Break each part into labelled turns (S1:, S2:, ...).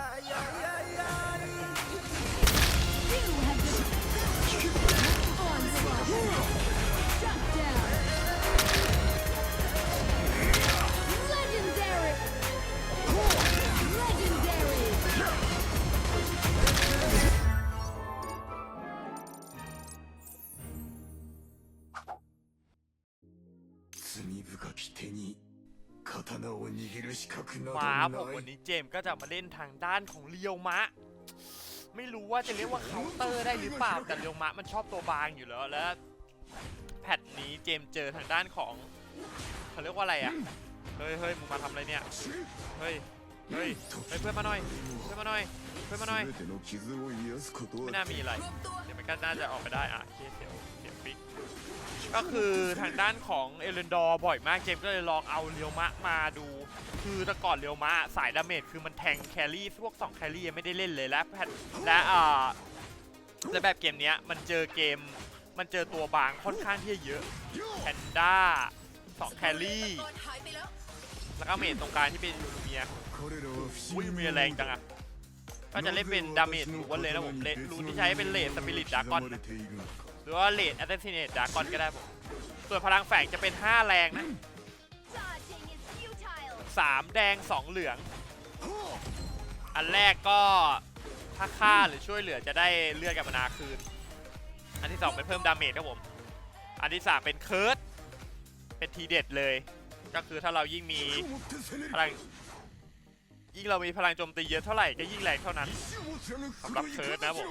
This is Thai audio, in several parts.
S1: You have defeated
S2: มาผมวันนี้เจมก็จะมาเล่นทางด้านของเลียวมะ ไม่รู้ว่าจะเรียกว่าเคาน์เตอร์ได้หรือเปล่าแต่เลียวมะมันชอบตัวบางอยู่แล้วแล้วแพทนี้เจมเจอทางด้านของเขาเรียกว่าอะไรอะเฮ้ยเฮ้ยมึงมาทำอะไรเนี่ยเฮ้ยเฮ้ยเฮ้ยเพื่อนมาหน่อยเพื่อนมาหน่อยเพื่อนมาหน่อยไม่น่ามีอะไรเดี๋ยวมันก็น่าจะออกไปได้อะเคเสียว ก็คือทางด้านของเอเลนดอร์บ่อยมากเจมก็เลยลองเอาเรียวมะมาดู คือแต่ก่อนเรียวมะสายดาเมจคือมันแทงแครี่พวก2แครี่ยังไม่ได้เล่นเลยและแพทและอ่าและแบบเกมนี้มันเจอเกมมันเจอตัวบางค่อนข้างที่จะเยอะแพนด้าสองแครี่แล้วก็เมจตรงกลางที่เป็นยูเมียอุ้ย
S3: เมี
S2: ยแรงจังอะก็จะเล่นเป็นดาเมจหรือว่าเลนนะผมเลนรูที่ใช้เป็นเลนสปิริตดากอน รือว่าเลดแอสเซนเนตดากอนก็ได้ผมส่วนพลังแฝงจะเป็น 5 แรงนะ 3 แดง 2 เหลือง อันแรกก็ถ้าฆ่าหรือช่วยเหลือจะได้เลือดกับนาคืน อันที่ 2 เป็นเพิ่มดาเมจครับผม อันที่ 3 เป็นเคิร์ดเป็นทีเด็ดเลย ก็คือถ้าเรายิ่งมีพลังยิ่งเรามีพลังโจมตีเยอะเท่าไหร่ก็ยิ่งแรงเท่านั้นสำหรับเคิร์ดนะผม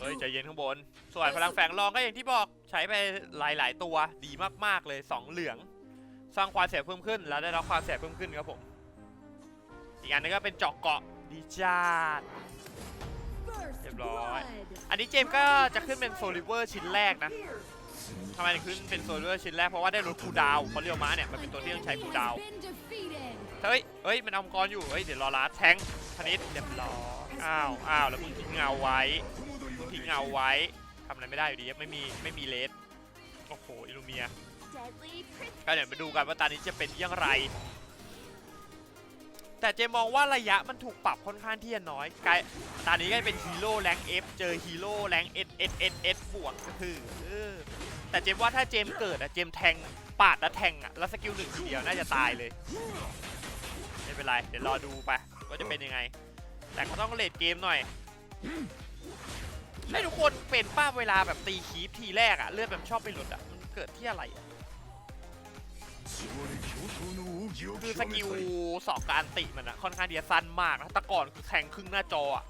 S2: เฮ้ยใจเย็นข้างบน ส่วนพลังแฝงรองก็อย่างที่บอกใช้ไปหลาย ๆ ตัวดีมากๆเลย 2 เหลือง สร้างความเสียเพิ่มขึ้น แล้วได้รับความเสียเพิ่มขึ้นครับผม อีกอันนึงก็เป็นเจาะเกาะดีจ้า
S1: ด
S2: เรียบร้อย อันนี้เจมก็จะขึ้นเป็นโซลิเวอร์ชิ้นแรกนะทำไมถึงขึ้นเป็นโซลิเวอร์ชิ้นแรกเพราะว่าได้รถคูดาวเขาเรียวมาเนี่ยมันเป็นตัวที่ต้องใช้คูดาวเฮ้ยเฮ้ยมันอมังกรอยู่เฮ้ยเดี๋ยวรอลาสแทงค์ธนิตเรียบร้อยอ้าวอ้าวแล้วมึงทิ้งเงาไว้ ทิ้งเงาไว้ทำอะไรไม่ได้อยู่ดีไม่มีไม่มีเลสโอ้โหอิลูเมียก็เดี๋ยวมาดูกันว่าตอนนี้จะเป็นอย่างไร แต่เจมองว่าระยะมันถูกปรับค่อนข้างที่จะน้อยกายตอนนี้ก็เป็นฮีโร่แรงเอฟเจอฮีโร่แรงเอสเอสเอสเอสบวกก็คือเออแต่เจมว่าถ้าเจมเกิดอะเจมแทงปาดแล้วแทงอะแล้วสกิลหนึ่งทีเดียวน่าจะตายเลยไม่เป็นไรเดี๋ยวรอดูไปว่าจะเป็นยังไง แต่ก็ต้องเลดเกมหน่อย ได้ทุกคนเป็นป้าเวลาแบบตีคีฟทีแรกอะเลือดแบบชอบไปหลุดอะมันเกิดที่อะไรอะคือสกิลสอบการติมันอะค่อนข้างเดียสั้นมากนะแต่ก่อนคือแทงครึ่งหน้าจออะ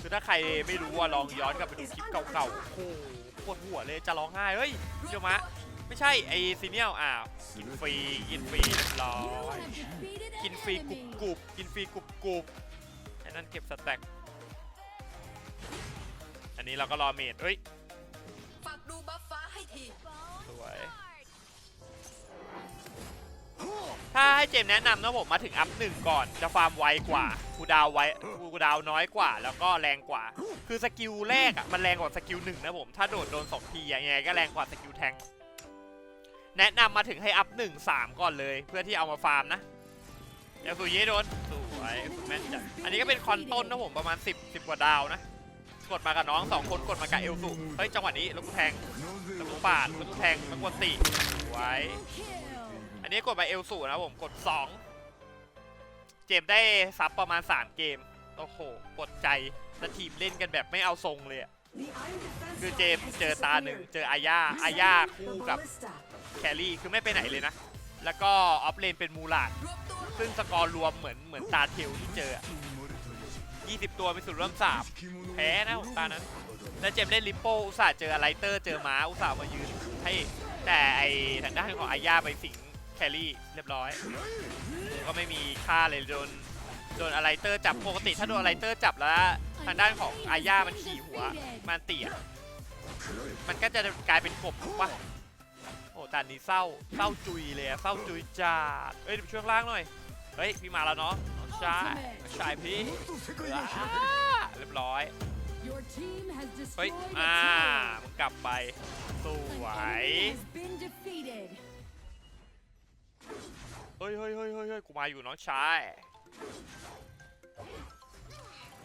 S2: คือถ้าใครไม่รู้ว่าลองย้อนกลับไปดูคลิปเก่าๆโอ้โหปวดหัวเลยจะร้องไห้เฮ้ยเดี๋ยวมะไม่ใช่ไอซีเนียลอ่ากินฟรีกินฟรีรอกินฟรีกรุบกรุบกินฟรีกรุบกรุบไอ้นั่นเก็บสแต็ก นนี้เราก็รอเมดเฮ้ย
S4: ฝากดูบัฟฟ้าให้ที
S2: สวย ถ้าให้เจมส์แนะนำนะผมมาถึงอัพหนึ่งก่อน จะฟาร์มไวกว่าคูดาวไวคูดาวน้อยกว่า แล้วก็แรงกว่า คือสกิลแรกอะมันแรงกว่าสกิลหนึ่งนะผมถ้าโดดโดนสองทีอะยังไงก็แรงกว่าสกิลแทงแนะนำมาถึงให้อัพหนึ่งสามก่อนเลย เพื่อที่เอามาฟาร์มนะเดี๋ยวสุยเย่โดนสวยคุณแม่นจัดอันนี้ก็เป็นคอนต้นนะผมประมาณ 10 10กว่าดาวนะ กดมากับน้องสองคนกดมากับเอลสุเฮ้ยจังหวะนี้แล้วกูแทงแล้กปาดแล้วกูแทงแล้วกูตีไว้ อันนี้กดไปเอลสุนะผมกด 2 เจมได้ซับประมาณ 3 เกม โอ้โหปวดใจแต่ทีมเล่นกันแบบไม่เอาทรงเลยคือเจมเจอตาหนึ่งเจออาญาอาญาคู่กับแครี่คือไม่ไปไหนเลยนะ แล้วก็ออฟเลนเป็นมูลาดซึ่งสกอร์รวมเหมือนเหมือนตาเทลที่เจอ 20 ตัวไปสุดเริ่มสามแพ้นะผมตานั้น แล้วเจมเล่นลิปโปอุตส่าห์เจออะไรเตอร์เจอม้าอุตส่าห์มายืนให้แต่ไอทางด้านของอาญาไปสิงแครี่เรียบร้อย ก็ไม่มีค่าเลยโดนโดนอะไรเตอร์จับปกติถ้าโดนอะไรเตอร์จับแล้วทางด้านของอาญามันขี่หัวมันเตี่ยมันก็จะกลายเป็นกบปะโอ้ต่นี้เศร้าเศร้าจุยเลยเศร้าจุยจัดเอ้ยช่วงล่างหน่อยเฮ้ยพี่มาแล้วเนาะ ใช่ใช่พี่เรียบร้อย เฮ้ย อ่ามันกลับไป สวยเฮ้ยเฮ้ยเฮ้ยเฮ้ยกูมาอยู่น้องชาย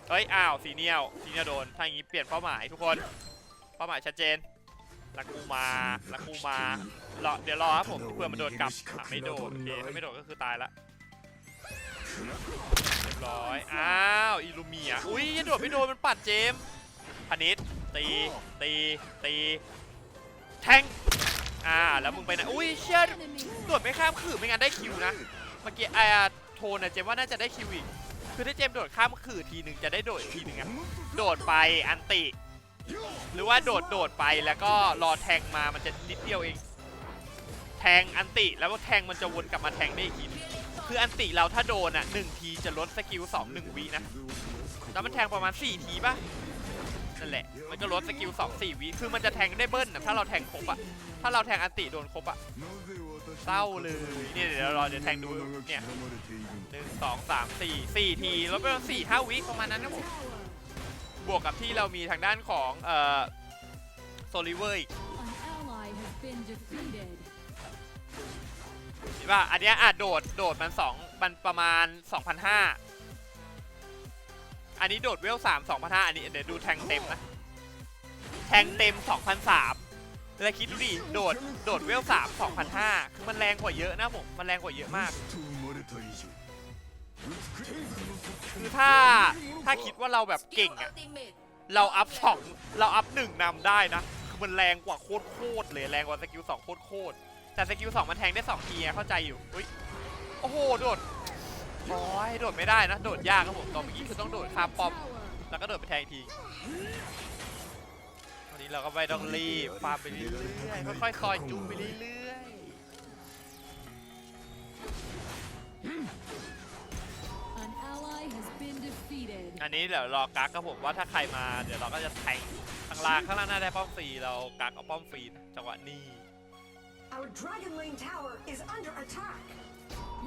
S2: เฮ้ย อ้าว สีเนียว สีเนียวโดน ถ้าอย่างนี้เปลี่ยนเป้าหมายทุกคน เป้าหมายชัดเจนลักกูมาลักกูมา รอ เดี๋ยวรอครับผมเพื่อมันโดนกลับ ไม่โดนโอเคถ้ไม่โดนก็คือตายละ เรียบร้อย อ้าว อิลูเมีย อุ้ยยังโดดไม่โดน มันปัดเจมส์พนิษตี ตี ตี แทง อ่า แล้วมึงไปไหน อุ้ยเชี่ย
S1: Enemy
S2: โดดไม่ข้ามขื่อไม่งั้นได้คิวนะ เมื่อกี้ไอ้โทนนะเจมว่าน่าจะได้คิวอีก คือถ้าเจมโดดข้ามขื่อทีหนึ่งจะได้โดดทีหนึ่งอะโดดไป อันติ หรือว่าโดดโดดไปแล้วก็รอแทงมา มันจะนิดเดียวเอง แทงอันติ แล้วก็แทงมันจะวนกลับมาแทงได้อีกที คืออันติเราถ้าโดนอะหนึ่งทีจะลดสกิลสองหนึ่งวินะแล้วมันแทงประมาณ 4 ทีป่ะนั่นแหละ มันก็ลดสกิล2 4วิคือมันจะแทงได้เบิ้ลนะถ้าเราแทงครบอะ ถ้าเราแทงอันติโดนครบอะเศร้าเลยเนี่ยเดี๋ยวรอเดี๋ยวแทงดูเนี่ยหนึ่งสองสามสี่สี่ทีแล้วก็สี่ห้าวิประมาณนั้นนะผมบวกกับที่เรามีทางด้านของเอ่อโซลิเวอร์ ป่ะอันเนี้ยอะโดดโดดมันสองมันประมาณ 2,500 อันนี้โดดเวล3 2,500 อันนี้เดี๋ยวดูแทงเต็มนะ แทงเต็ม 2,300แล้วคิดดูดิ โดดโดดเวล3 2,500 คือมันแรงกว่าเยอะนะผม มันแรงกว่าเยอะมาก คือถ้าถ้าคิดว่าเราแบบเก่ง
S4: อะเมท
S2: เราอัพสองเราอัพหนึ่งนำได้นะ คือมันแรงกว่าโคตรโคตรเลย แรงกว่าสกิลสองโคตรโคตร แต่สกิลสองมันแทงได้สองทีไงเข้าใจอยู่อุ้ยโอ้โหโดดโอ้ยโดดไม่ได้นะ โดดยากครับผมตอนเมื่อกี้คือต้องโดดข้าปอม แล้วก็โดดไปแทงอีกทีวันนี้เราก็ไม่ต้องรีบฟาร์มไปเรื่อยๆค่อยๆคอยจูงไปเรื่อยๆอันนี้เดี๋ยวรอกักครับผมว่าถ้าใครมาเดี๋ยวเราก็จะแทงข้างล่างข้างล่างน่าได้ป้อมฟรีเรากักเอาป้อมฟรีจังหวะนี้
S5: Our Dragon Lane tower is under attack.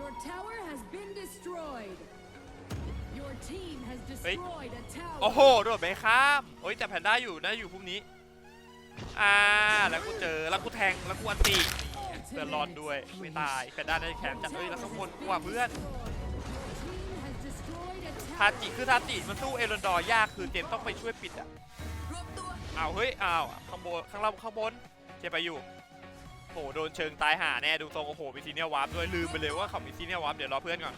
S1: Your tower has been destroyed. Your team has destroyed a tower.
S2: โอ้โห โดดไปข้ามโอ้ยแต่แพนด้าอยู่นะอยู่พวกนี้ อ่า แล้วกูเจอ แล้วกูแทง แล้วกูอันตีนี่เพื่อนรอดด้วย ไม่ตาย แพนด้าได้แคมป์จัดเฮ้ยแล้วข้างบนกูอะเพื่อน
S1: Team has destroyed a
S2: ทา
S1: tower.
S2: จิคือทาจิมันสู้เอรอนดอร์ยากคือเจมส์ต้องไปช่วยปิดอะ
S4: รวมตัว
S2: อ้าวเฮ้ยอ้าวข้างบน ข้างล่างข้างบน เจมส์ไปอยู่โหโดนเชิงตายหาแน่ดูทรงโอ้โหมีซีเนียร์วาร์ปด้วยลืมไปเลยว่าเขามีซีเนียร์วาร์ปเดี๋ยวรอเพื่อนก่อน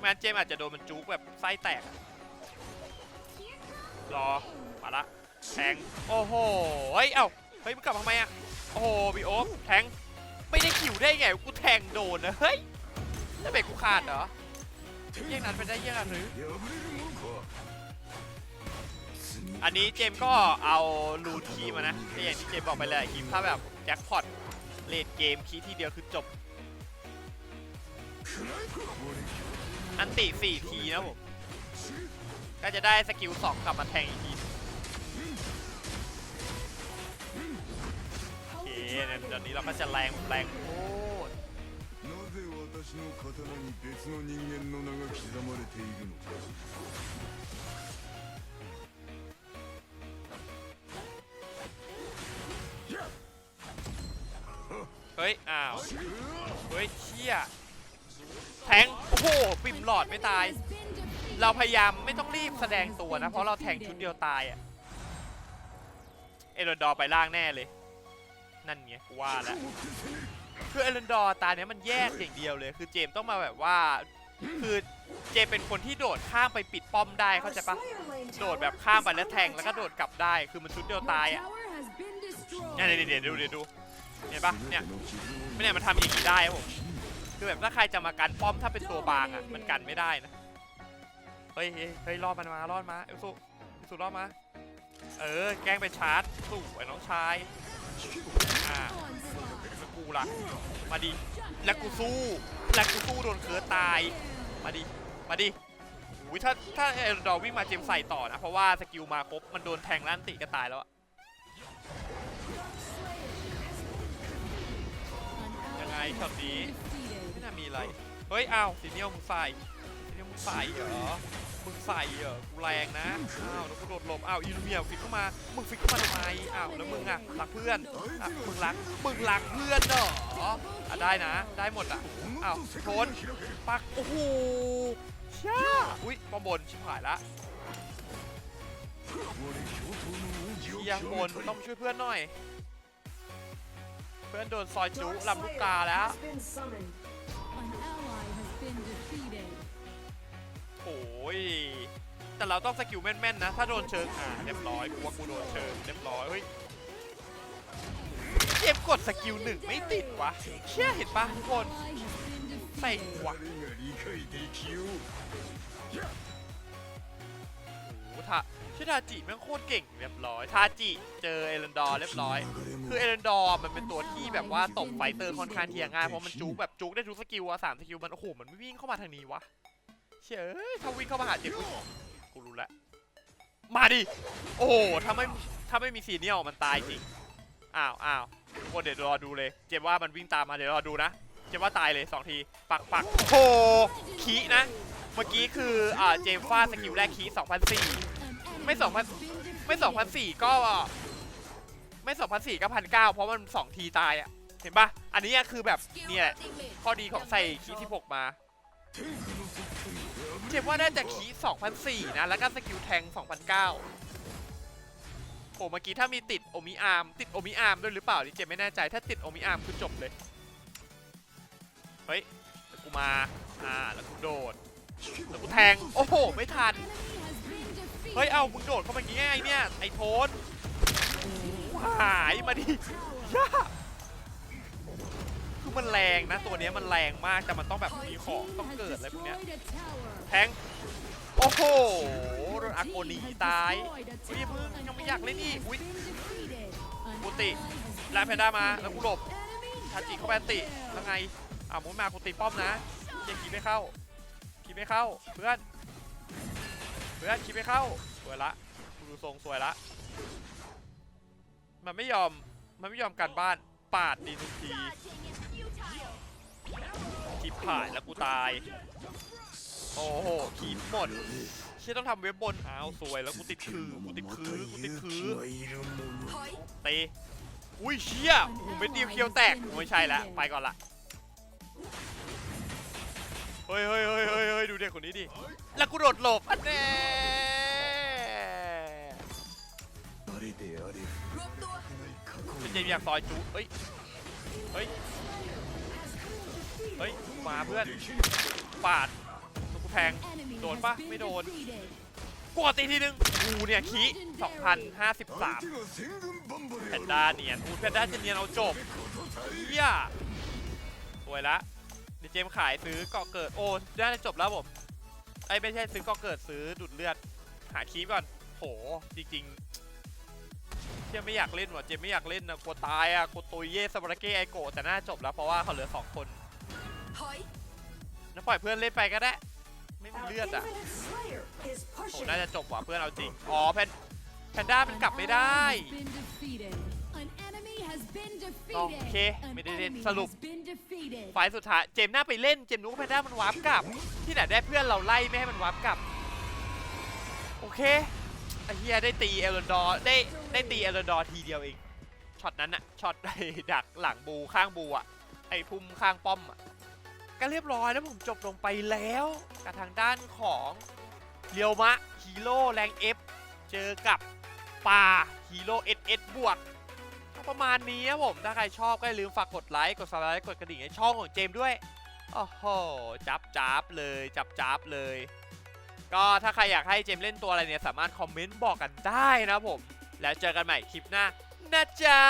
S2: แมนเจมส์อาจจะโดนมันจุกแบบไส้แตกรอมาละแทงโอ้โหเฮ้ยเอ้าเฮ้ยมึงกลับมาทำไมอะโอ้โหบีโอฟแทงไม่ได้คิวได้ไงกูแทงโดนนะเฮ้ยจะเบรกกูขาดเหรอเยี่ยงนั้นไปได้เยี่ยงนั้นหรือ อันนี้เจมส์ก็เอารูทคีย์มานะที่อย่างที่เจมส์บอกไปเลยคีย์ถ้าแบบแจ็คพอตเลดเกมคีย์ทีเดียวคือจบ อันติ4ทีนะผม ก็จะได้สกิล 2 กลับมาแทงอีกทีโอเคเนี่ยตอนนี้เราก็จะแรงแรงโคตร
S3: なぜ私の刀に別の人間の名が刻まれているのか า
S2: วเฮ้ยเชี่ยแทงโอ้โหปิ่มหลอดไม่ตาย
S1: Has been defeated.
S2: เราพยายามไม่ต้องรีบแสดงตัวนะ เพราะเราแทงชุดเดียวตายอะเอรอนดอร์ไปล่างแน่เลย นั่นไงกูว่าแล้วคือเอรอนดอร์ตาเนี้ยมันแยกอย่างเดียวเลย คือเจมส์ต้องมาแบบว่า คือเจมส์เป็นคนที่โดดข้ามไปปิดป้อมได้
S5: Our
S2: เข้าใจปะ
S5: Slayer Lane
S2: โดด
S5: tower
S2: แบบข้ามไป
S5: is
S2: แล้วแทง
S5: under
S2: แล้วก็โดด
S5: attack.
S2: กลับได้ คือมันชุดเดียว
S1: Your
S2: ตายอะ
S1: tower has been destroyed.
S2: เนี่ยเดี๋ยวเดี๋ยวดูเดี๋ยวดู เห็นปะเนี่ยไม่เนี่ยมันทำอย่างนี้ได้ผมคือแบบถ้าใครจะมากันป้อมถ้าเป็นตัวบางอะมันกันไม่ได้นะเฮ้ยเฮ้ยรอดมันมารอดมาเอลสุเสุรอดมาเออแกล้งไปชาร์จสู้ไอ้น้องชายอากูละมาดิแล้วกูสู้แล้วกูสู้โดนเคือตายมาดิมาดิอุ้ยถ้าถ้าเอลดอวิ่งมาเจมใส่ต่อนะเพราะว่าสกิลมาครบมันโดนแทงล้านติก็ตายแล้วอะ ช็อต
S1: has
S2: นี้
S1: been defeated.
S2: ไม่น่ามีอะไร เฮ้ยอ้าวซีเนียลมึงใส่ซีเนียลมึงใส่เหรอ มึงใส่เหรอกูแรงนะ อ้าวแล้วกูโดดหลบ อ้าวอิลูเมียฟิกเข้ามา มึงฟิกเข้ามาทำไม อ้าวแล้วมึงอะรักเพื่อนอะมึงรัก มึงรักเพื่อนเหรออะได้นะ ได้หมดอะ อ้าวโทนปัก โอ้โหช่าอุ้ยปอมบนชิบหายละเฮียบนต้องช่วยเพื่อนหน่อย เพื่อนโดนซอยจุ
S5: Dark
S2: ลำลูกกา
S5: Slayer
S2: แล้ว
S5: has been summoned.
S1: An ally has been defeated.
S2: โอ้ยแต่เราต้องสกิลแม่นๆนะ ถ้าโดนเชิงอ่าเรียบร้อยกูว่ากูโดนเชิงเรียบร้อยเฮ้ยเจ็บกดสกิลหนึ่งไม่ติดวะเชี่ยเห็นปะทุกคน
S1: Ally has been
S2: เซ็ง
S1: defeated.
S2: ว่ะ ทาชื่อทาจิแม่งโคตรเก่งเรียบร้อยทาจิเจอเอเลนดอร์เรียบร้อย คือเอเลนดอร์มันเป็นตัวที่แบบว่าตบไฟเตอร์ค่อนข้างเทียง่ายเพราะมันจุกแบบจุกได้ทุกสกิลอะสามสกิลมันโอ้โหมันไม่วิ่งเข้ามาทางนี้วะเชื่ยถ้าวิ่งเข้ามาหาเจ็บกูรู้แล้วมาดิโอ้โหถ้าไม่ถ้าไม่มีซีเนียลมันตายจริงอ้าวอ้าวกคนเดี๋ยวรอดูเลย เจ็บว่ามันวิ่งตามมาเดี๋ยวรอดูนะเจ็บว่าตายเลยสองทีปักปักโอ้โหคีนะ เมื่อกี้คืออ่าเจมส์ฟาสกิลแรกคี2004
S1: An enemy
S2: Mấy giọng
S1: has
S2: mà-
S1: been
S2: ไม่
S1: defeated.
S2: 2004ก็ ไม่2004ก็1,900เพราะมัน2ทีตายอะ เห็นปะอันนี้คือแบบเนี่ยข้อดีของใส่คี16มาเจ็บว่าได้จากคี2004นะ แล้วก็สกิลแทง2009โอ้เมื่อกี้ถ้ามีติดโอมิอาร์มติดโอมิอาร์มด้วยหรือเปล่านี่เจมไม่แน่ใจถ้าติดโอมิอาร์มคือจบเลย เฮ้ยแล้วกูมา อ่า แล้วกูโดด แล้วกูแทง โอ้โห ไม่ทัน เฮ้ย เอามึงโดดเข้ามาอย่างงี้ไงเนี่ย ไอ้โทนหายมาดิยาคือมันแรงนะ ตัวเนี้ยมันแรงมาก แต่มันต้องแบบมีของต้องเกิดอะไรพวกเนี้ยแทง โอ้โหโดนอา
S1: Your
S2: โกนีตาย
S1: destroyed a
S2: เฮ้ยมึงยังไม่อยากเล่นอีกอุ้ยกูติแลนแพนด้ามา แล้วกูหลบทาจิเข้าไปอันติแล้วไงอ่ามุนมากูตีป้อมนะเจ๊กีไม่เข้ากีไม่เข้า เพื่อน เพื่อนกีไม่เข้าสวยละกูดูทรงสวยละ มันไม่ยอม มันไม่ยอมกันบ้าน ปาดดีทุกทีทิปผ่ายแล้วกูตาย โอ้โหขีดหมดเชี่ยต้องทำเว็บบน อ้าวสวยแล้วกูติดคือ กูติดคือ กูติดคือเตะอุ้ยเชี่ยโอ้โหเม็ดเดียวเคียวแตกไม่ใช่ละ ไปก่อนละ เฮ้ยเฮ้ยเฮ้ยเฮ้ยเฮ้ยดูเด็กคนนี้ดิ แล้วกูโดดหลบอันแน่เป็นยังอยากซอยจูเฮ้ย เฮ้ย เฮ้ย มาเพื่อน ปาดกูแทง โดนปะไม่โดนกดตีทีนึงกูเนี่ย
S3: ขี้
S2: 2053แพนด้าเนียนกูแพนด้าจะเนียนเอาจบเฮียสวยละ ยวเจมส์ขายซื้อเกาะเกิดโอ้ได้จบแล้วผมไอ้ยไม่ใช่ซื้อเกาะเกิดซื้อดูดเลือด หาคีบก่อนโหจริงๆเชี่ยไม่อยากเล่นว่ะเจมส์ไม่อยากเล่นนะกลัวตายอะกลัวตุยเย่สปาร์เก้ไอโกะแต่น่าจบแล้วเพราะว่าเขาเหลือสองคน
S4: ถอย
S2: แล้วปล่อยเพื่อนเล่นไปก็ได้ไม่มี
S5: Our
S2: เลือดอะ
S5: Infinite Slayer is
S2: โห
S5: pushing.
S2: น่าจะจบว่ะเพื่อนเอาจริงอ๋อแพนแพนด้ามันกลับไม่ได้ โอเค
S1: An
S2: ไม่ได้เล่น
S1: enemy
S2: สรุป
S1: has been defeated.
S2: ไฟล์สุดท้ายเจมส์น่าไปเล่นเจมส์รู้ว่าแพนด้ามันวาร์ปกลับ ที่ไหนได้เพื่อนเราไล่ไม่ให้มันวาร์ปกลับ โอเคไอ้เฮียได้ตีเอลดอร์ได้ได้ตีเอลดอร์ทีเดียวเองช็อตนั้นอะช็อตไอ้ดักหลังบูข้างบูอะไอ้พุ่มข้างป้อมอะก็เรียบร้อยแล้วผมจบลงไปแล้วกับทางด้านของเรียวมะฮีโร่แรงเอฟเจอกับป่าฮีโร่เอสเอสบวกก็ ประมาณนี้ครับผม ถ้าใครชอบก็อย่าลืมฝากกดไลค์ กดซับสไครต์กดกระดิ่งให้ช่องของเจมด้วย โอ้โห จับจับเลย จับจับเลย ก็ถ้าใครอยากให้เจมเล่นตัวอะไรเนี่ย สามารถคอมเมนต์บอกกันได้นะครับผม แล้วเจอกันใหม่คลิปหน้านะจ๊ะ